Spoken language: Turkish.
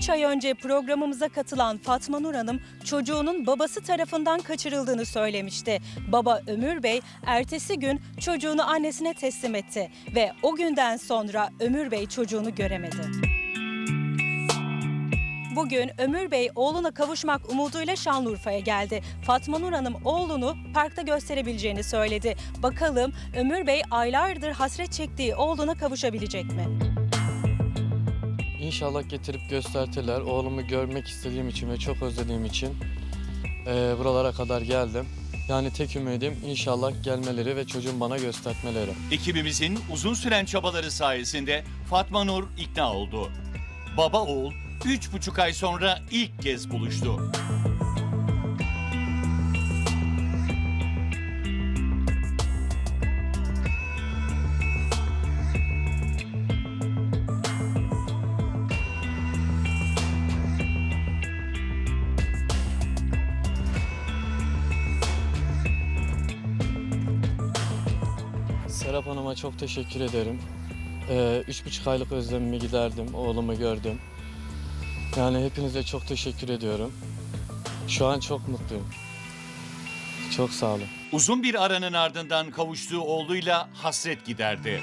3 ay önce programımıza katılan Fatma Nur Hanım çocuğunun babası tarafından kaçırıldığını söylemişti. Baba Ömür Bey ertesi gün çocuğunu annesine teslim etti ve o günden sonra Ömür Bey çocuğunu göremedi. Bugün Ömür Bey oğluna kavuşmak umuduyla Şanlıurfa'ya geldi. Fatma Nur Hanım oğlunu parkta gösterebileceğini söyledi. Bakalım Ömür Bey aylardır hasret çektiği oğluna kavuşabilecek mi? İnşallah getirip göstertiler. Oğlumu görmek istediğim için ve çok özlediğim için eee, buralara kadar geldim. Yani tek ümidim inşallah gelmeleri ve çocuğum bana göstermeleri. Ekibimizin uzun süren çabaları sayesinde Fatma Nur ikna oldu. Baba oğul üç buçuk ay sonra ilk kez buluştu. Serap Hanım'a çok teşekkür ederim. Eee, Üç buçuk aylık özlemimi giderdim, oğlumu gördüm. Yani hepinize çok teşekkür ediyorum. Şu an çok mutluyum. Çok sağ olun. Uzun bir aranın ardından kavuştuğu oğluyla hasret giderdi.